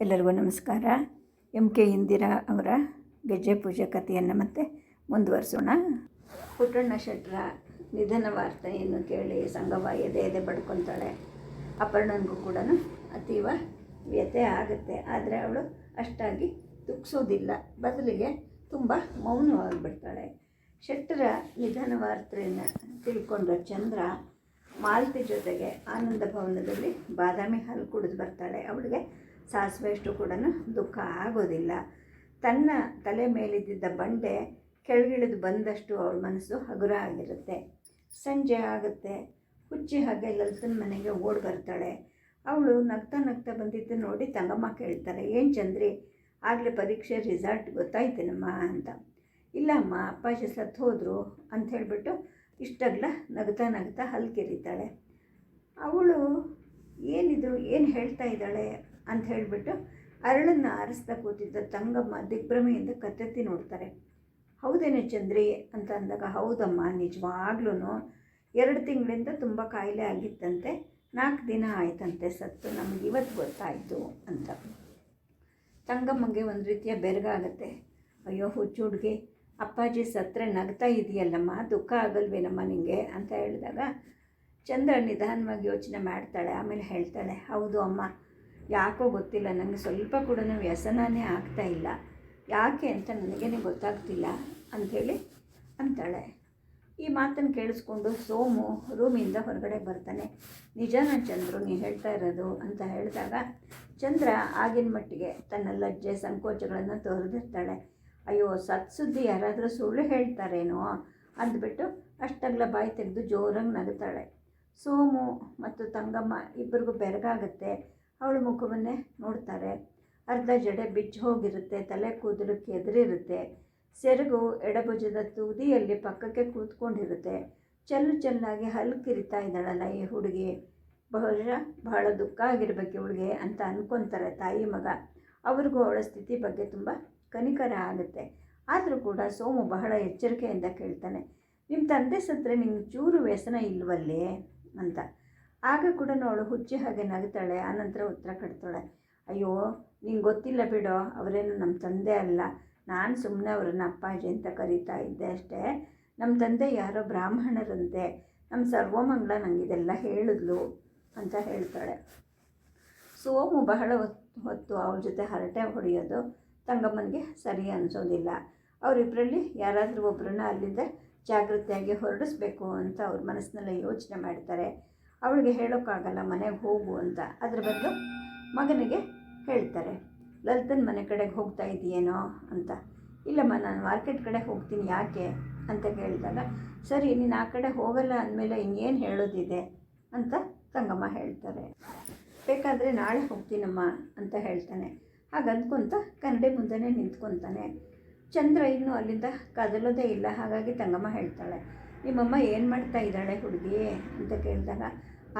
ಎಲ್ಲರಿಗೂ ನಮಸ್ಕಾರ. M K Indira ಅವರ ಗೆಜ್ಜೆ ಪೂಜೆ ಕಥೆಯನ್ನು ಮತ್ತೆ ಮುಂದುವರಿಸೋಣ. ಪುಟ್ಟಣ್ಣ ಶೆಟ್ಟರ ನಿಧನ ವಾರ್ತೆಯನ್ನು ಕೇಳಿ ಸಂಗವ ಎದೆ ಎದೆ ಬಡ್ಕೊತಾಳೆ. ಅಪರ್ಣನಿಗೂ ಕೂಡ ಅತೀವ ವ್ಯತೆ ಆಗುತ್ತೆ. ಆದರೆ ಅವಳು ಅಷ್ಟಾಗಿ ದುಃಖಿಸೋದಿಲ್ಲ. ಬದಲಿಗೆ ತುಂಬ ಮೌನವಾಗಿಬಿಡ್ತಾಳೆ. ಶೆಟ್ಟರ ನಿಧನ ವಾರ್ತೆಯನ್ನು ತಿಳ್ಕೊಂಡ ಚಂದ್ರ ಮಾಲತಿ ಜೊತೆಗೆ ಆನಂದ ಭವನದಲ್ಲಿ ಬಾದಾಮಿ ಹಾಲು ಕುಡಿದು ಬರ್ತಾಳೆ. ಅವಳಿಗೆ ಸಾಸಿವೆಯಷ್ಟು ಕೂಡ ದುಃಖ ಆಗೋದಿಲ್ಲ. ತನ್ನ ತಲೆ ಮೇಲಿದ್ದ ಬಂಡೆ ಕೆಳಗಿಳಿದು ಬಂದಷ್ಟು ಅವಳ ಮನಸ್ಸು ಹಗುರ ಆಗಿರುತ್ತೆ ಸಂಜೆ ಆಗುತ್ತೆ. ಹುಚ್ಚಿ ಹಾಗೆ ಲಲಿತನ ಮನೆಗೆ ಓಡಿ ಬರ್ತಾಳೆ. ಅವಳು ನಗ್ತಾ ನಗ್ತಾ ಬಂದಿದ್ದು ನೋಡಿ ತಂಗಮ್ಮ ಕೇಳ್ತಾರೆ, ಏನು ಚಂದ್ರಿ? ಆಗಲೇ ಪರೀಕ್ಷೆ ರಿಸಲ್ಟ್ ಗೊತ್ತಾಯ್ತೇನಮ್ಮ ಅಂತ? ಇಲ್ಲಮ್ಮ ಅಪ್ಪಾಜಿ ಸತ್ತು ಹೋದರು ಅಂತ ಹೇಳಿಬಿಟ್ಟು ಇಷ್ಟಗ್ಲ ನಗ್ತಾ ನಗ್ತಾ ಹಲ್ಲು ಕೆರೀತಾಳೆ. ಅವಳು ಏನಿದು ಏನು ಹೇಳ್ತಾ ಇದ್ದಾಳೆ? ಅಂತ ಹೇಳಿಬಿಟ್ಟು ಅರಳನ್ನು ಆರಿಸ್ತಾ ಕೂತಿದ್ದ ತಂಗಮ್ಮ ದಿಗ್ಭ್ರಮೆಯಿಂದ ಕತ್ತೆತ್ತಿ ನೋಡ್ತಾರೆ. ಹೌದೇನೆ ಚಂದ್ರಿ ಅಂತ ಅಂದಾಗ, ಹೌದಮ್ಮ, ನಿಜವಾಗ್ಲೂ ಎರಡು ತಿಂಗಳಿಂದ ತುಂಬ ಕಾಯಿಲೆ ಆಗಿತ್ತಂತೆ, ನಾಲ್ಕು ದಿನ ಆಯ್ತಂತೆ ಸತ್ತು, ನಮಗೆ ಇವತ್ತು ಗೊತ್ತಾಯಿತು ಅಂತ. ತಂಗಮ್ಮಗೆ ಒಂದು ರೀತಿಯ ಬೆರಗಾಗತ್ತೆ ಅಯ್ಯೋ ಹುಚ್ಚು ಹುಡುಗಿ ಅಪ್ಪಾಜಿ ಸತ್ತರೆ ನಗ್ತಾ ಇದೆಯಲ್ಲಮ್ಮ, ದುಃಖ ಆಗಲ್ವೇನಮ್ಮ ನಿಮಗೆ ಅಂತ ಹೇಳಿದಾಗ, ಚಂದ್ರ ನಿಧಾನವಾಗಿ ಯೋಚನೆ ಮಾಡ್ತಾಳೆ, ಆಮೇಲೆ ಹೇಳ್ತಾಳೆ, ಹೌದು ಅಮ್ಮ ಯಾಕೋ ಗೊತ್ತಿಲ್ಲ ನನಗೆ ಸ್ವಲ್ಪ ಕೂಡ ವ್ಯಸನವೇ ಆಗ್ತಾ ಇಲ್ಲ. ಯಾಕೆ ಅಂತ ನನಗೇನೆ ಗೊತ್ತಾಗ್ತಿಲ್ಲ ಅಂಥೇಳಿ ಅಂತಾಳೆ. ಈ ಮಾತನ್ನು ಕೇಳಿಸ್ಕೊಂಡು ಸೋಮು ರೂಮಿಂದ ಹೊರಗಡೆ ಬರ್ತಾನೆ. ನಿಜಾನ ಚಂದ್ರು, ನೀ ಹೇಳ್ತಾ ಇರೋದು ಅಂತ ಹೇಳಿದಾಗ ಚಂದ್ರ ಆಗಿನ ಮಟ್ಟಿಗೆ ತನ್ನ ಲಜ್ಜೆ ಸಂಕೋಚಗಳನ್ನು ತೊರೆದಿರ್ತಾಳೆ. ಅಯ್ಯೋ, ಸತ್ ಸುದ್ದಿ ಯಾರಾದರೂ ಸುಳ್ಳು ಹೇಳ್ತಾರೇನೋ ಅಂದ್ಬಿಟ್ಟು ಅಷ್ಟಗ್ಲ ಬಾಯಿ ತೆಗೆದು ಜೋರಾಗಿ ನಗುತ್ತಾಳೆ ಸೋಮು ಮತ್ತು ತಂಗಮ್ಮ ಇಬ್ಬರಿಗೂ ಬೆರಗಾಗುತ್ತೆ. ಅವಳ ಮುಖವನ್ನೇ ನೋಡ್ತಾರೆ. ಅರ್ಧ ಜಡೆ ಬಿಚ್ಚಿ ಹೋಗಿರುತ್ತೆ, ತಲೆ ಕೂದಲು ಕೆದರಿರುತ್ತೆ ಸೆರಗು ಎಡಭುಜದ ತುದಿಯಲ್ಲಿ ಪಕ್ಕಕ್ಕೆ ಕೂತ್ಕೊಂಡಿರುತ್ತೆ. ಚೆಲ್ಲು ಚೆಲ್ಲಾಗಿ ಹಲ್ಲು ಕಿರಿತಾ ಇದ್ದಾಳಲ್ಲ ಈ ಹುಡುಗಿ. ಬಹುಶಃ ಬಹಳ ದುಃಖ ಆಗಿರಬೇಕು ಇವಳಿಗೆ ಅಂತ ಅನ್ಕೊಂತಾರೆ ತಾಯಿ ಮಗ. ಅವ್ರಿಗೂ ಅವಳ ಸ್ಥಿತಿ ಬಗ್ಗೆ ತುಂಬ ಕನಿಕರ ಆಗುತ್ತೆ. ಆದರೂ ಕೂಡ ಸೋಮು ಬಹಳ ಎಚ್ಚರಿಕೆಯಿಂದ ಕೇಳ್ತಾನೆ ನಿಮ್ಮ ತಂದೆ ಸತ್ತರೆ ನಿಮ್ಗೆ ಚೂರು ವ್ಯಸನ ಇಲ್ವಲ್ಲೇ? ಅಂತ. ಆಗ ಕೂಡ ಅವಳು ಹುಚ್ಚಿ ಹಾಗೆ ನಗ್ತಾಳೆ. ಆನಂತರ ಉತ್ತರ ಕಟ್ತಾಳೆ ಅಯ್ಯೋ, ನಿಂಗೆ ಗೊತ್ತಿಲ್ಲ ಬಿಡು, ಅವರೇನು ನಮ್ಮ ತಂದೆ ಅಲ್ಲ. ನಾನು ಸುಮ್ಮನೆ ಅವ್ರನ್ನ ಅಪ್ಪಾಜಿ ಅಂತ ಕರೀತಾ ಇದ್ದೆ ಅಷ್ಟೇ. ನಮ್ಮ ತಂದೆ ಯಾರೋ ಬ್ರಾಹ್ಮಣರಂತೆ. ನಮ್ಮ ಸರ್ವಮಂಗಳ ನನಗಿದೆಲ್ಲ ಹೇಳಿದ್ಲು ಅಂತ ಹೇಳ್ತಾಳೆ. ಸೋಮು ಬಹಳ ಹೊತ್ತು ಹೊತ್ತು ಅವ್ರ ಜೊತೆ ಹರಟೆ ಹೊಡೆಯೋದು ತಂಗಮ್ಮನಿಗೆ ಸರಿ ಅನಿಸೋದಿಲ್ಲ. ಅವರಿಬ್ಬರಲ್ಲಿ ಯಾರಾದರೂ ಒಬ್ಬರನ್ನ ಅಲ್ಲಿಂದ ಜಾಗೃತಿಯಾಗಿ ಹೊರಡಿಸ್ಬೇಕು ಅಂತ ಅವ್ರ ಮನಸ್ಸಿನಲ್ಲೇ ಯೋಚನೆ ಮಾಡ್ತಾರೆ. ಅವಳಿಗೆ ಹೇಳೋಕ್ಕಾಗಲ್ಲ ಮನೆಗೆ ಹೋಗು ಅಂತ. ಅದ್ರ ಬದಲು ಮಗನಿಗೆ ಹೇಳ್ತಾರೆ, ಲಲಿತನ ಮನೆ ಕಡೆಗೆ ಹೋಗ್ತಾ ಇದೆಯೇನೋ ಅಂತ. ಇಲ್ಲಮ್ಮ, ನಾನು ಮಾರ್ಕೆಟ್ ಕಡೆ ಹೋಗ್ತೀನಿ, ಯಾಕೆ? ಅಂತ ಕೇಳಿದಾಗ, ಸರಿ, ನೀನು ಆ ಕಡೆ ಹೋಗಲ್ಲ ಅಂದಮೇಲೆ ಇನ್ನೇನು ಹೇಳೋದಿದೆ? ಅಂತ ತಂಗಮ್ಮ ಹೇಳ್ತಾರೆ. ಬೇಕಾದರೆ ನಾಳೆ ಹೋಗ್ತೀನಮ್ಮ, ಅಂತ ಹೇಳ್ತಾನೆ. ಹಾಗೆ ಅಂದ್ಕೊಂತ ಕನ್ನಡಿ ಮುಂದೆನೇ ನಿಂತ್ಕೊತಾನೆ. ಚಂದ್ರ ಇನ್ನೂ ಅಲ್ಲಿಂದ ಕದಲೋದೇ ಇಲ್ಲ, ಹಾಗಾಗಿ ತಂಗಮ್ಮ ಹೇಳ್ತಾಳೆ. ನಿಮ್ಮಮ್ಮ ಏನು ಮಾಡ್ತಾ ಇದ್ದಾಳೆ ಹುಡುಗಿ ಅಂತ ಕೇಳಿದಾಗ,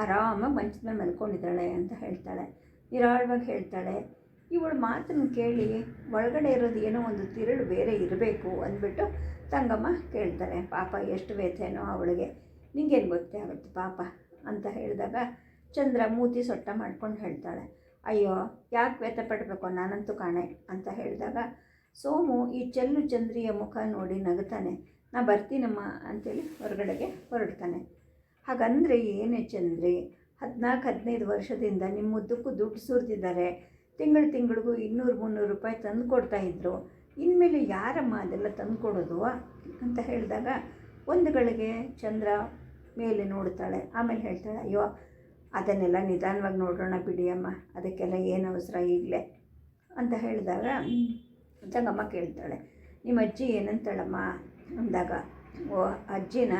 ಆರಾಮಾಗಿ ಮಂಚದ ಮೇಲೆ ಮಲ್ಕೊಂಡಿದ್ದಾಳೆ ಅಂತ ಹೇಳ್ತಾಳೆ. ನಿರಾಳವಾಗಿ ಹೇಳ್ತಾಳೆ, ಇವಳ ಮಾತನ್ನು ಕೇಳಿ ಒಳಗಡೆ ಇರೋದು ಏನೋ ಒಂದು ತಿರುಳು ಬೇರೆ ಇರಬೇಕು ಅಂದ್ಬಿಟ್ಟು ತಂಗಮ್ಮ ಕೇಳ್ತಾರೆ ಪಾಪ, ಎಷ್ಟು ವೇತೇನೋ ಅವಳಿಗೆ. ನಿಂಗೇನು ಗೊತ್ತೇ ಆಗುತ್ತೆ ಪಾಪ ಅಂತ ಹೇಳಿದಾಗ ಚಂದ್ರ ಮೂತಿ ಸೊಟ್ಟ ಮಾಡ್ಕೊಂಡು ಹೇಳ್ತಾಳೆ. ಅಯ್ಯೋ, ಯಾಕೆ ವ್ಯಥೆ ಪಡಬೇಕು? ನಾನಂತೂ ಕಾಣೆ ಅಂತ ಹೇಳಿದಾಗ, ಸೋಮು ಈ ಚೆಲ್ಲು ಚಂದ್ರಿಯ ಮುಖ ನೋಡಿ ನಗುತ್ತಾನೆ. ನಾ ಬರ್ತೀನಮ್ಮ ಅಂಥೇಳಿ ಹೊರಗಡೆಗೆ ಹೊರಡ್ತಾನೆ. ಹಾಗಂದರೆ ಏನೇ ಚಂದ್ರಿ ಹದಿನಾಲ್ಕು, ಹದಿನೈದು ವರ್ಷದಿಂದ ನಿಮ್ಮ ಮುದ್ದಕ್ಕೂ ದುಡ್ಡು ಸುರಿದಿದ್ದಾರೆ. ತಿಂಗಳು ತಿಂಗಳಿಗೂ ಇನ್ನೂರು ಮುನ್ನೂರು ರೂಪಾಯಿ ತಂದು ಇದ್ದರು ಇನ್ಮೇಲೆ ಯಾರಮ್ಮ ಅದೆಲ್ಲ ತಂದು ಕೊಡೋದು ಅಂತ ಹೇಳಿದಾಗ ಒಂದು ಗಳಿಗೆ ಚಂದ್ರ ಮೇಲೆ ನೋಡ್ತಾಳೆ. ಆಮೇಲೆ ಹೇಳ್ತಾಳೆ, ಅಯ್ಯೋ, ಅದನ್ನೆಲ್ಲ ನಿಧಾನವಾಗಿ ನೋಡೋಣ ಬಿಡಿ ಅಮ್ಮ, ಅದಕ್ಕೆಲ್ಲ ಏನು ಅವಸರ ಈಗಲೇ? ಅಂತ ಹೇಳಿದಾಗ ತಂಗಮ್ಮ ಕೇಳ್ತಾಳೆ ನಿಮ್ಮ ಅಜ್ಜಿ ಏನಂತಾಳಮ್ಮ ಅಂದಾಗ, ಓ, ಅಜ್ಜಿನ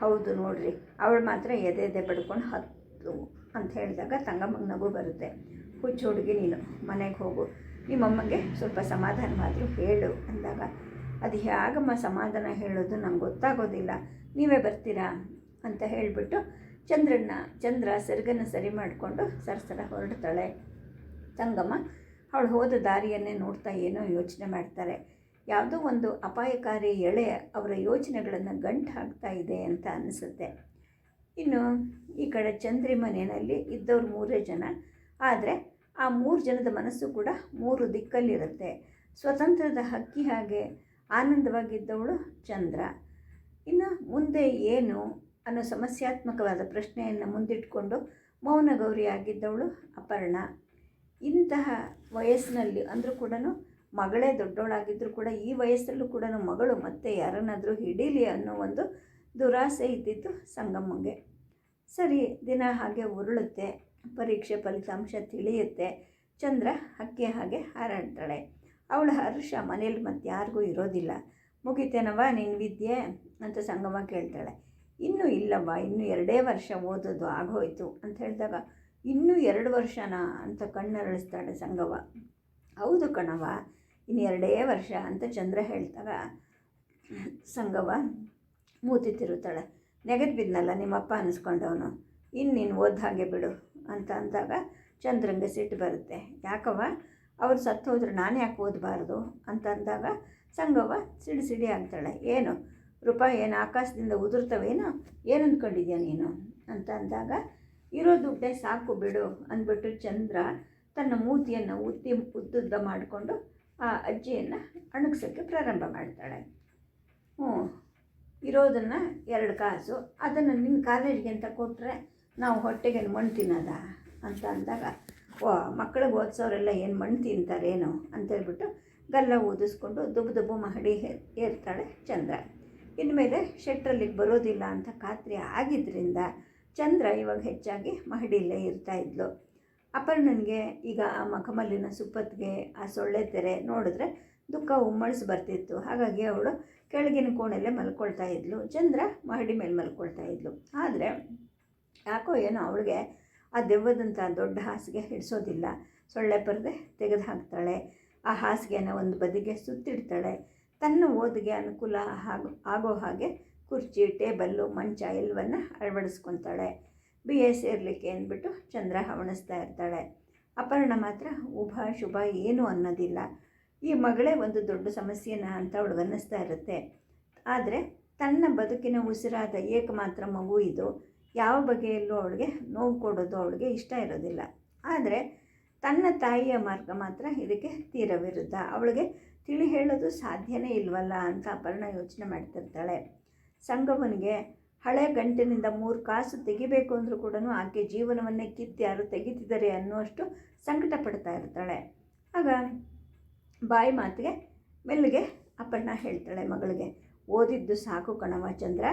ಹೌದು ನೋಡ್ರಿ, ಅವಳು ಮಾತ್ರ ಎದೆ ಎದೆ ಬಡ್ಕೊಂಡು ಹತ್ತು ಅಂತ ಹೇಳಿದಾಗ ತಂಗಮ್ಮಗೆ ನಗು ಬರುತ್ತೆ. ಹುಚ್ಚು ಹುಡುಗಿ ನೀನು, ಮನೆಗೆ ಹೋಗು. ನಿಮ್ಮಮ್ಮಗೆ ಸ್ವಲ್ಪ ಸಮಾಧಾನವಾದರೂ ಹೇಳು ಅಂದಾಗ, ಅದು ಹೇಗಮ್ಮ ಸಮಾಧಾನ ಹೇಳೋದು ನಂಗೆ ಗೊತ್ತಾಗೋದಿಲ್ಲ, ನೀವೇ ಬರ್ತೀರಾ ಅಂತ ಹೇಳಿಬಿಟ್ಟು ಚಂದ್ರನ್ನ, ಚಂದ್ರ ಸೆರಗನ್ನು ಸರಿ ಮಾಡಿಕೊಂಡು ಸರಸರ ಹೊರಡ್ತಾಳೆ. ತಂಗಮ್ಮ, ಅವಳು ಹೋದ ದಾರಿಯನ್ನೇ ನೋಡ್ತಾ ಏನೋ ಯೋಚನೆ ಮಾಡ್ತಾರೆ. ಯಾವುದೋ ಒಂದು ಅಪಾಯಕಾರಿ ಎಳೆ ಅವರ ಯೋಚನೆಗಳನ್ನು ಗಂಟು ಹಾಕ್ತಾ ಇದೆ ಅಂತ ಅನಿಸುತ್ತೆ. ಇನ್ನು ಈ ಕಡೆ ಚಂದ್ರಿ ಮನೆಯಲ್ಲಿ ಇದ್ದವ್ರು ಮೂರೇ ಜನ, ಆದರೆ ಆ ಮೂರು ಜನದ ಮನಸ್ಸು ಕೂಡ ಮೂರು ದಿಕ್ಕಲ್ಲಿರುತ್ತೆ. ಸ್ವತಂತ್ರದ ಹಕ್ಕಿ ಹಾಗೆ ಆನಂದವಾಗಿದ್ದವಳು ಚಂದ್ರ. ಇನ್ನು ಮುಂದೆ ಏನು ಅನ್ನೋ ಸಮಸ್ಯಾತ್ಮಕವಾದ ಪ್ರಶ್ನೆಯನ್ನು ಮುಂದಿಟ್ಕೊಂಡು ಮೌನಗೌರಿ ಗೌರಿಯಾಗಿದ್ದವಳು ಅಪರ್ಣ. ಇಂತಹ ವಯಸ್ಸಿನಲ್ಲಿ ಅಂದರೂ ಕೂಡ ಮಗಳೇ ದೊಡ್ಡವಳಾಗಿದ್ದರೂ ಕೂಡ ಈ ವಯಸ್ಸಲ್ಲೂ ಕೂಡ ಮಗಳು ಮತ್ತೆ ಯಾರನ್ನಾದರೂ ಹಿಡೀಲಿ ಅನ್ನೋ ಒಂದು ದುರಾಸೆ ಇದ್ದಿತ್ತು ಸಂಗಮ್ಮಗೆ. ಸರಿ, ದಿನ ಹಾಗೆ ಉರುಳುತ್ತೆ, ಪರೀಕ್ಷೆ ಫಲಿತಾಂಶ ತಿಳಿಯುತ್ತೆ, ಚಂದ್ರ ಹಕ್ಕಿ ಹಾಗೆ ಹಾರಾಡ್ತಾಳೆ. ಅವಳ ಹರ್ಷ, ಮನೇಲಿ ಮತ್ತೆ ಯಾರಿಗೂ ಇರೋದಿಲ್ಲ. ಮುಗಿತೇನವ ನಿನ್ನ ವಿದ್ಯೆ? ಅಂತ ಸಂಗಮ್ಮ ಕೇಳ್ತಾಳೆ. ಇನ್ನೂ ಇಲ್ಲವ್ವ, ಇನ್ನೂ ಎರಡೇ ವರ್ಷ ಓದೋದು ಆಗೋಯ್ತು ಅಂತ ಹೇಳಿದಾಗ, ಇನ್ನೂ ಎರಡು ವರ್ಷನಾ? ಅಂತ ಕಣ್ಣರಳಿಸ್ತಾಳೆ ಸಂಗವ ಹೌದು ಕಣವ ಇನ್ನು ಎರಡೇ ವರ್ಷ ಅಂತ ಚಂದ್ರ ಹೇಳ್ತಾಗ ಸಂಗವ ಮೂತಿ ತಿರುತ್ತಾಳೆ ನೆಗೆದು ಬಿದ್ನಲ್ಲ ನಿಮ್ಮಪ್ಪ ಅನ್ನಿಸ್ಕೊಂಡವನು ಇನ್ನು ನೀನು ಓದ್ ಹಾಗೆ ಬಿಡು ಅಂತ ಅಂದಾಗ ಚಂದ್ರಂಗೆ ಸಿಟ್ಟು ಬರುತ್ತೆ. ಯಾಕವ್ವ? ಅವ್ರು ಸತ್ತು ಹೋದ್ರೆ ನಾನು ಯಾಕೆ ಓದಬಾರ್ದು ಅಂತ ಅಂದಾಗ ಸಂಗವ್ವ ಸಿಡಿ ಸಿಡಿ ಆಗ್ತಾಳೆ. ಏನು? ರೂಪಾಯಿ ಏನು ಆಕಾಶದಿಂದ ಉದುರ್ತವೇನು? ಏನು ಅಂದ್ಕೊಂಡಿದ್ಯಾ ನೀನು? ಅಂತ ಅಂದಾಗ, ಇರೋ ದುಡ್ಡೇ ಸಾಕು ಬಿಡು ಅಂದ್ಬಿಟ್ಟು ಚಂದ್ರ ತನ್ನ ಮೂತಿಯನ್ನು ಉತ್ತಿ ಉದ್ದುದ್ದ ಮಾಡಿಕೊಂಡು ಆ ಅಜ್ಜಿಯನ್ನು ಅಣಗ್ಸೋಕ್ಕೆ ಪ್ರಾರಂಭ ಮಾಡ್ತಾಳೆ. ಹ್ಞೂ, ಇರೋದನ್ನು ಎರಡು ಕಾಸು, ಅದನ್ನು ನಿನ್ನ ಕಾಲೇಜಿಗೆ ಅಂತ ಕೊಟ್ಟರೆ ನಾವು ಹೊಟ್ಟೆಗೆ ಮಣ್ಣು ತಿನ್ನೋದ ಅಂತ ಅಂದಾಗ, ಓ ಮಕ್ಕಳಿಗೆ ಓದಿಸೋರೆಲ್ಲ ಏನು ಮಣ್ಣು ತಿಂತಾರೇನು ಅಂತೇಳ್ಬಿಟ್ಟು ಗಲ್ಲ ಓದಿಸ್ಕೊಂಡು ದುಬ್ಬು ದುಬ್ಬು ಮಹಡಿ ಏರ್ತಾಳೆ ಚಂದ್ರ. ಇನ್ಮೇಲೆ ಶೆಟ್ರಲ್ಲಿಗೆ ಬರೋದಿಲ್ಲ ಅಂತ ಖಾತ್ರಿ ಆಗಿದ್ದರಿಂದ ಚಂದ್ರ ಇವಾಗ ಹೆಚ್ಚಾಗಿ ಮಹಡಿಯಲ್ಲೇ ಇರ್ತಾ ಇದ್ಲು. ಅಪರ್ಣನಿಗೆ ಈಗ ಆ ಮಖಮಲ್ಲಿನ ಸುಪ್ಪತ್ತಿಗೆ ಆ ಸೊಳ್ಳೆ ತೆರೆ ನೋಡಿದ್ರೆ ದುಃಖ ಉಮ್ಮಳಿಸಿ ಬರ್ತಿತ್ತು. ಹಾಗಾಗಿ ಅವಳು ಕೆಳಗಿನ ಕೋಣೆಯಲ್ಲೇ ಮಲ್ಕೊಳ್ತಾ ಇದ್ಲು. ಚಂದ್ರ ಮಹಡಿ ಮೇಲೆ ಮಲ್ಕೊಳ್ತಾ ಇದ್ಲು. ಆದರೆ ಯಾಕೋ ಏನೋ ಅವಳಿಗೆ ಆ ದೆವ್ವದಂಥ ದೊಡ್ಡ ಹಾಸಿಗೆ ಹಿಡಿಸೋದಿಲ್ಲ. ಸೊಳ್ಳೆ ಪರದೆ ತೆಗೆದು ಹಾಕ್ತಾಳೆ. ಆ ಹಾಸಿಗೆನ ಒಂದು ಬದಿಗೆ ಸುತ್ತಿಡ್ತಾಳೆ. ತನ್ನ ಓದಿಗೆ ಅನುಕೂಲ ಆಗೋ ಆಗೋ ಹಾಗೆ ಕುರ್ಚಿ, ಟೇಬಲ್ಲು, ಮಂಚ ಎಲ್ಲವನ್ನ ಅಳವಡಿಸ್ಕೊತಾಳೆ. ಬಿ ಎಸ್ ಇರಲಿಕ್ಕೆ ಅಂದ್ಬಿಟ್ಟು ಚಂದ್ರ ಹವಣಿಸ್ತಾ ಇರ್ತಾಳೆ. ಅಪರ್ಣ ಮಾತ್ರ, ಉಭ, ಶುಭ, ಏನು ಅನ್ನೋದಿಲ್ಲ. ಈ ಮಗಳೇ ಒಂದು ದೊಡ್ಡ ಸಮಸ್ಯೆನ ಅಂತ ಅವಳು ಅನ್ನಿಸ್ತಾ ಇರುತ್ತೆ. ಆದರೆ ತನ್ನ ಬದುಕಿನ ಉಸಿರಾದ ಏಕಮಾತ್ರ ಮಗು ಇದು. ಯಾವ ಬಗೆಯಲ್ಲೂ ಅವಳಿಗೆ ನೋವು ಕೊಡೋದು ಅವಳಿಗೆ ಇಷ್ಟ ಇರೋದಿಲ್ಲ. ಆದರೆ ತನ್ನ ತಾಯಿಯ ಮಾರ್ಗ ಮಾತ್ರ ಇದಕ್ಕೆ ತೀರ ಅವಳಿಗೆ ತಿಳಿ ಹೇಳೋದು ಸಾಧ್ಯನೇ ಇಲ್ವಲ್ಲ ಅಂತ ಅಪರ್ಣ ಯೋಚನೆ ಮಾಡ್ತಿರ್ತಾಳೆ. ಸಂಗಮನಿಗೆ ಹಳೆ ಗಂಟಿನಿಂದ ಮೂರು ಕಾಸು ತೆಗಿಬೇಕು ಅಂದರೂ ಕೂಡ ಆಕೆ ಜೀವನವನ್ನೇ ಕಿತ್ತು ಯಾರು ತೆಗಿತಿದ್ದಾರೆ ಅನ್ನುವಷ್ಟು ಸಂಕಟ ಪಡ್ತಾ ಇರ್ತಾಳೆ. ಆಗ ಬಾಯಿ ಮಾತಿಗೆ, ಮೆಲ್ಲಿಗೆ ಅಪ್ಪಣ್ಣ ಹೇಳ್ತಾಳೆ ಮಗಳಿಗೆ, ಓದಿದ್ದು ಸಾಕು ಕಣವ ಚಂದ್ರ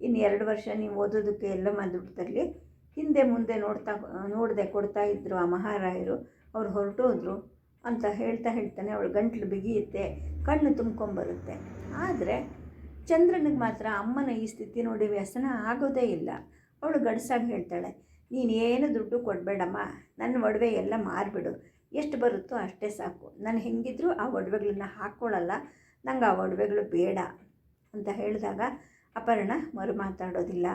ಇನ್ನು ಎರಡು ವರ್ಷ ನೀವು ಓದೋದಕ್ಕೆ ಎಲ್ಲ ದುಡ್ಡು ತರಲಿ ಹಿಂದೆ ಮುಂದೆ ನೋಡ್ತಾ, ನೋಡದೆ ಕೊಡ್ತಾ ಇದ್ದರು ಆ ಮಹಾರಾಯರು, ಅವ್ರು ಹೊರಟೋದ್ರು ಅಂತ ಹೇಳ್ತಾ ಹೇಳ್ತಾನೆ ಅವಳು ಗಂಟ್ಲು ಬಿಗಿಯುತ್ತೆ, ಕಣ್ಣು ತುಂಬ್ಕೊಂಬರುತ್ತೆ ಆದರೆ ಚಂದ್ರನಿಗೆ ಮಾತ್ರ ಅಮ್ಮನ ಈ ಸ್ಥಿತಿ ನೋಡಿ ವ್ಯಸನ ಆಗೋದೇ ಇಲ್ಲ. ಅವಳು ಗಡ್ಸಾಗಿ ಹೇಳ್ತಾಳೆ, ನೀನು ಏನು ದುಡ್ಡು ಕೊಡಬೇಡಮ್ಮ ನನ್ನ ಒಡವೆ ಎಲ್ಲ ಮಾರಿಬಿಡು. ಎಷ್ಟು ಬರುತ್ತೋ ಅಷ್ಟೇ ಸಾಕು. ನಾನು ಹೆಂಗಿದ್ರೂ ಆ ಒಡವೆಗಳನ್ನ ಹಾಕ್ಕೊಳ್ಳಲ್ಲ ನಂಗೆ ಆ ಒಡವೆಗಳು ಬೇಡ ಅಂತ ಹೇಳಿದಾಗ ಅಪರ್ಣ ಮರು ಮಾತಾಡೋದಿಲ್ಲ.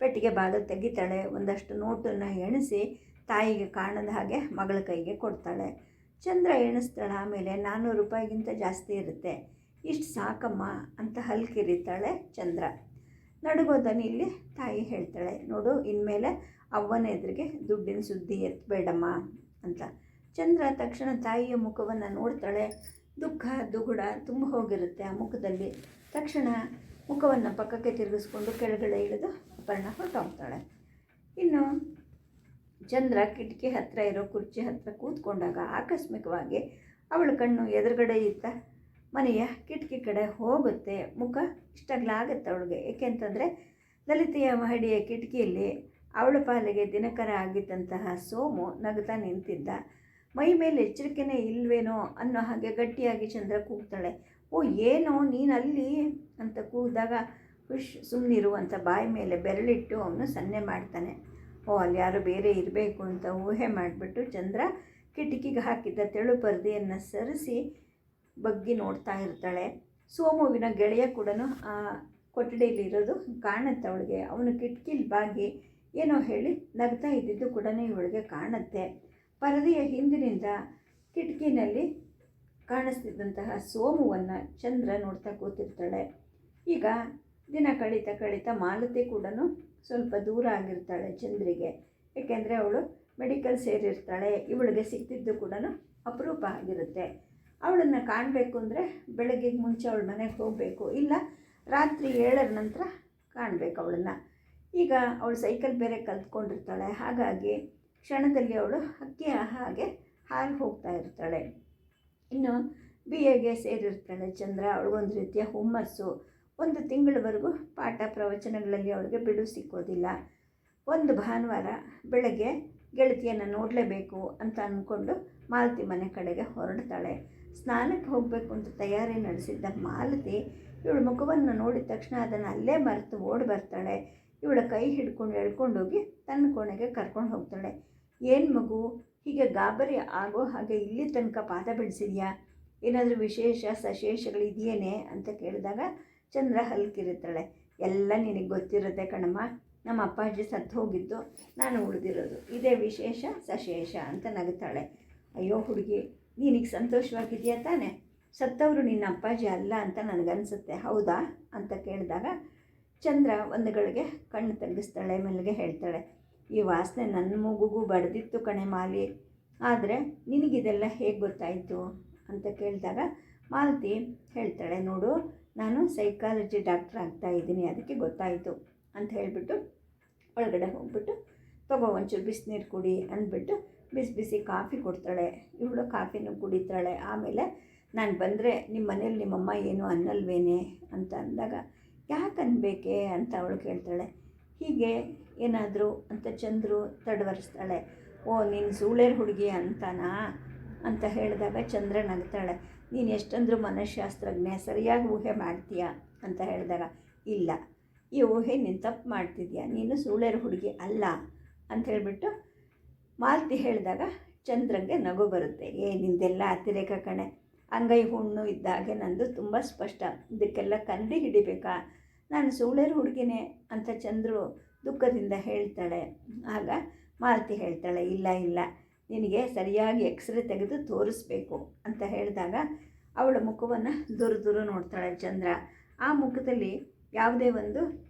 ಪೆಟ್ಟಿಗೆ ಬಾಗಿಲು ತೆಗಿತಾಳೆ, ಒಂದಷ್ಟು ನೋಟನ್ನು ಎಣಿಸಿ ತಾಯಿಗೆ ಕಾಣದ ಹಾಗೆ ಮಗಳ ಕೈಗೆ ಕೊಡ್ತಾಳೆ. ಚಂದ್ರ ಎಣಿಸ್ತಾಳೆ, ಆಮೇಲೆ ನಾನ್ನೂರು ರೂಪಾಯಿಗಿಂತ ಜಾಸ್ತಿ ಇರುತ್ತೆ. ಇಷ್ಟು ಸಾಕಮ್ಮ ಅಂತ ಹಲ್ಕಿರಿತಾಳೆ ಚಂದ್ರ. ನಡುಗೋ ಇಲ್ಲಿ ತಾಯಿ ಹೇಳ್ತಾಳೆ, ನೋಡು, ಇನ್ಮೇಲೆ ಅವ್ವನ ಎದುರಿಗೆ ದುಡ್ಡಿನ ಸುದ್ದಿ ಎತ್ತಬೇಡಮ್ಮ ಅಂತ. ಚಂದ್ರ ತಕ್ಷಣ ತಾಯಿಯ ಮುಖವನ್ನು ನೋಡ್ತಾಳೆ. ದುಃಖ, ದುಗುಡ ತುಂಬ ಹೋಗಿರುತ್ತೆ ಆ ಮುಖದಲ್ಲಿ. ತಕ್ಷಣ ಮುಖವನ್ನು ಪಕ್ಕಕ್ಕೆ ತಿರುಗಿಸ್ಕೊಂಡು ಕೆಳಗಡೆ ಇಳಿದು ಅಪರ್ಣ ಹೊರಟೋಗ್ತಾಳೆ ಇನ್ನು ಚಂದ್ರ ಕಿಟಕಿ ಹತ್ತಿರ ಇರೋ ಕುರ್ಚಿ ಹತ್ತಿರ ಕೂತ್ಕೊಂಡಾಗ ಆಕಸ್ಮಿಕವಾಗಿ ಅವಳ ಕಣ್ಣು ಎದುರುಗಡೆ ಇದ್ದ ಮನೆಯ ಕಿಟಕಿ ಕಡೆ ಹೋಗುತ್ತೆ. ಮುಖ ಇಷ್ಟಾಗಲಾಗತ್ತೆ ಅವಳಿಗೆ. ಏಕೆಂತಂದರೆ ಲಲಿತೆಯ ಮಹಡಿಯ ಕಿಟಕಿಯಲ್ಲಿ ಅವಳ ಪಾಲಿಗೆ ದಿನಕರ ಆಗಿದ್ದಂತಹ ಸೋಮು ನಗುತ್ತಾ ನಿಂತಿದ್ದ. ಮೈ ಮೇಲೆ ಎಚ್ಚರಿಕೆನೇ ಇಲ್ವೇನೋ ಅನ್ನೋ ಹಾಗೆ ಗಟ್ಟಿಯಾಗಿ ಚಂದ್ರ ಕೂಗ್ತಾಳೆ. ಓ, ಏನೋ ನೀನು ಅಲ್ಲಿ ಅಂತ ಕೂಗಿದಾಗ ಖುಷ್ ಸುಮ್ಮನಿರು ಅಂತ ಬಾಯಿ ಮೇಲೆ ಬೆರಳಿಟ್ಟು ಅವನು ಸನ್ನೆ ಮಾಡ್ತಾನೆ. ಓ, ಅಲ್ಲಿ ಯಾರೋ ಬೇರೆ ಇರಬೇಕು ಅಂತ ಊಹೆ ಮಾಡಿಬಿಟ್ಟು ಚಂದ್ರ ಕಿಟಕಿಗೆ ಹಾಕಿದ್ದ ತೆಳು ಪರದೆಯನ್ನು ಸರಿಸಿ ಬಗ್ಗಿ ನೋಡ್ತಾ ಇರ್ತಾಳೆ. ಸೋಮುವಿನ ಗೆಳೆಯ ಕೂಡ ಆ, ಕೊಠಡಿಯಲ್ಲಿ ಇರೋದು ಕಾಣುತ್ತೆ ಅವಳಿಗೆ. ಅವನು ಕಿಟಕಿಲಿ ಬಾಗಿ ಏನೋ ಹೇಳಿ ನಗ್ತಾ ಇದ್ದಿದ್ದು ಕೂಡ ಇವಳಿಗೆ ಕಾಣುತ್ತೆ. ಪರದೆಯ ಹಿಂದಿನಿಂದ ಕಿಟಕಿನಲ್ಲಿ ಕಾಣಿಸ್ತಿದ್ದಂತಹ ಸೋಮುವನ್ನು ಚಂದ್ರ ನೋಡ್ತಾ ಕೂತಿರ್ತಾಳೆ. ಈಗ ದಿನ ಕಳೀತಾ ಕಳೀತ ಮಾಲತಿ ಕೂಡ ಸ್ವಲ್ಪ ದೂರ ಆಗಿರ್ತಾಳೆ ಚಂದ್ರಿಗೆ. ಏಕೆಂದರೆ ಅವಳು ಮೆಡಿಕಲ್ ಸೇರಿರ್ತಾಳೆ. ಇವಳಿಗೆ ಸಿಕ್ತಿದ್ದು ಕೂಡ ಅಪರೂಪ ಆಗಿರುತ್ತೆ. ಅವಳನ್ನು ಕಾಣಬೇಕು ಅಂದರೆ ಬೆಳಗ್ಗೆ ಮುಂಚೆ ಅವಳ ಮನೆಗೆ ಹೋಗಬೇಕು. ಇಲ್ಲ, ರಾತ್ರಿ ಏಳರ ನಂತರ ಕಾಣಬೇಕು ಅವಳನ್ನು. ಈಗ ಅವಳು ಸೈಕಲ್ ಬೇರೆ ಕಲ್ತ್ಕೊಂಡಿರ್ತಾಳೆ. ಹಾಗಾಗಿ ಕ್ಷಣದಲ್ಲಿ ಅವಳು ಹಕ್ಕಿ ಹಾಗೆ ಹಾರಿ ಹೋಗ್ತಾ ಇರ್ತಾಳೆ. ಇನ್ನು ಬಿ ಎಗೆ ಸೇರಿರ್ತಾಳೆ ಚಂದ್ರ. ಅವಳಿಗೊಂದು ರೀತಿಯ ಹುಮ್ಮಸ್ಸು. ಒಂದು ತಿಂಗಳವರೆಗೂ ಪಾಠ ಪ್ರವಚನಗಳಲ್ಲಿ ಅವಳಿಗೆ ಬಿಡು ಸಿಕ್ಕೋದಿಲ್ಲ. ಒಂದು ಭಾನುವಾರ ಬೆಳಗ್ಗೆ ಗೆಳತಿಯನ್ನು ನೋಡಲೇಬೇಕು ಅಂತ ಅಂದ್ಕೊಂಡು ಮಾಲತಿ ಮನೆ ಕಡೆಗೆ ಹೊರಡ್ತಾಳೆ. ಸ್ನಾನಕ್ಕೆ ಹೋಗಬೇಕು ಅಂತ ತಯಾರಿ ನಡೆಸಿದ್ದ ಮಾಲತಿ ಇವಳ ಮುಖವನ್ನು ನೋಡಿದ ತಕ್ಷಣ ಅದನ್ನು ಅಲ್ಲೇ ಮರೆತು ಓಡಿ ಬರ್ತಾಳೆ. ಇವಳ ಕೈ ಹಿಡ್ಕೊಂಡು ಎಳ್ಕೊಂಡೋಗಿ ತನ್ನ ಕೋಣೆಗೆ ಕರ್ಕೊಂಡು ಹೋಗ್ತಾಳೆ. ಏನು ಮಗು, ಹೀಗೆ ಗಾಬರಿ ಆಗೋ ಹಾಗೆ ಇಲ್ಲಿ ತನಕ ಪಾದ ಬೆಳೆಸಿದ್ಯಾ ಏನಾದರೂ ವಿಶೇಷ ಸಶೇಷಗಳಿದೆಯೇನೆ ಅಂತ ಕೇಳಿದಾಗ ಚಂದ್ರ ಹಲ್ಕಿರುತ್ತಾಳೆ. ಎಲ್ಲ ನಿನಗೆ ಗೊತ್ತಿರುತ್ತೆ ಕಣಮ್ಮ. ನಮ್ಮ ಅಪ್ಪಾಜಿ ಸತ್ತು ಹೋಗಿದ್ದು ನಾನು ಉಳಿದಿರೋದು. ಇದೇ ವಿಶೇಷ ಸಶೇಷ ಅಂತ ನಗುತ್ತಾಳೆ ಅಯ್ಯೋ ಹುಡುಗಿ ನೀನೀಗ ಸಂತೋಷವಾಗಿದೆಯಾ ತಾನೆ? ಸತ್ತವರು ನಿನ್ನ ಅಪ್ಪಾಜಿ ಅಲ್ಲ ಅಂತ ನನಗನ್ಸುತ್ತೆ. ಹೌದಾ? ಅಂತ ಕೇಳಿದಾಗ ಚಂದ್ರ ಒಂದು ಗಳಿಗೆ ಕಣ್ಣು ತಗ್ಗಿಸ್ತಾಳೆ ಮೆಲ್ಲಗೆ ಹೇಳ್ತಾಳೆ, ಈ ವಾಸನೆ ನನ್ನ ಮೂಗುಗೂ ಬಡ್ದಿತ್ತು ಕಣೆ ಮಾಲಿ. ಆದರೆ ನಿನಗಿದೆಲ್ಲ ಹೇಗೆ ಗೊತ್ತಾಯಿತು? ಅಂತ ಕೇಳಿದಾಗ ಮಾಲತಿ ಹೇಳ್ತಾಳೆ, ನೋಡು, ನಾನು ಸೈಕಾಲಜಿ ಡಾಕ್ಟ್ರ್ ಆಗ್ತಾ ಇದ್ದೀನಿ, ಅದಕ್ಕೆ ಗೊತ್ತಾಯಿತು. ಅಂತ ಹೇಳಿಬಿಟ್ಟು ಒಳಗಡೆ ಹೋಗ್ಬಿಟ್ಟು, ತಗೋ ಒಂಚೂರು ಬಿಸಿನೀರು ಕುಡಿ ಅಂದ್ಬಿಟ್ಟು ಬಿಸಿ ಬಿಸಿ ಕಾಫಿ ಕೊಡ್ತಾಳೆ, ಇವಳು ಕಾಫಿನೂ ಕುಡಿತಾಳೆ. ಆಮೇಲೆ ನಾನು ಬಂದರೆ ನಿಮ್ಮ ಮನೇಲಿ ನಿಮ್ಮಮ್ಮ ಏನು ಅನ್ನಲ್ವೇನೆ ಅಂತ ಅಂದಾಗ, ಯಾಕೆ ಅನ್ಬೇಕೆ ಅಂತ ಅವಳು ಕೇಳ್ತಾಳೆ. ಹೀಗೆ ಏನಾದರೂ ಅಂತ ಚಂದ್ರು ತಡವರಿಸ್ತಾಳೆ. ಓ, ನೀನು ಸೂಳೇರ್ ಹುಡುಗಿ ಅಂತಾನಾ ಅಂತ ಹೇಳಿದಾಗ ಚಂದ್ರ ನಗ್ತಾಳೆ. ನೀನು ಎಷ್ಟಂದ್ರೂ ಮನಃಶಾಸ್ತ್ರಜ್ಞೆ ಸರಿಯಾಗಿ ಊಹೆ ಮಾಡ್ತೀಯಾ ಅಂತ ಹೇಳಿದಾಗ, ಇಲ್ಲ. ಈ ಊಹೆ ನೀನು ತಪ್ಪು ಮಾಡ್ತಿದ್ಯಾ? ನೀನು ಸೂಳೇರ್ ಹುಡುಗಿ ಅಲ್ಲ ಅಂತ ಹೇಳಿಬಿಟ್ಟು ಮಾಲ್ತಿ ಹೇಳಿದಾಗ ಚಂದ್ರಂಗೆ ನಗು ಬರುತ್ತೆ. ಏ, ನಿಂದೆಲ್ಲ ಅತಿರೇಕ ಕಣೆ. ಅಂಗೈ ಹುಣ್ಣು ಇದ್ದಾಗೆ ನಂದು ತುಂಬ ಸ್ಪಷ್ಟ. ಇದಕ್ಕೆಲ್ಲ ಕಂಡು ಹಿಡಿಬೇಕಾ? ನಾನು ಸೂಳೇರು ಹುಡುಗಿನೇ ಅಂತ ಚಂದ್ರು ದುಃಖದಿಂದ ಹೇಳ್ತಾಳೆ. ಆಗ ಮಾಲತಿ ಹೇಳ್ತಾಳೆ, ಇಲ್ಲ ಇಲ್ಲ. ನಿನಗೆ ಸರಿಯಾಗಿ ಎಕ್ಸ್ರೇ ತೆಗೆದು ತೋರಿಸ್ಬೇಕು ಅಂತ ಹೇಳಿದಾಗ ಅವಳ ಮುಖವನ್ನು ದುರು ದುರು ನೋಡ್ತಾಳೆ ಚಂದ್ರ. ಆ ಮುಖದಲ್ಲಿ ಯಾವುದೇ ಒಂದು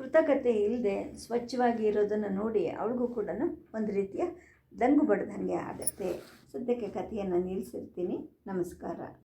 ಕೃತಕತೆ ಇಲ್ಲದೆ ಸ್ವಚ್ಛವಾಗಿ ಇರೋದನ್ನು ನೋಡಿ ಅವಳಿಗೂ ಕೂಡ ಒಂದು ರೀತಿಯ ದಂಗು ಬಡ್ದಂಗೆ ಆಗುತ್ತೆ. ಸದ್ಯಕ್ಕೆ ಕಥೆಯನ್ನು ನಿಲ್ಲಿಸಿರ್ತೀನಿ ನಮಸ್ಕಾರ.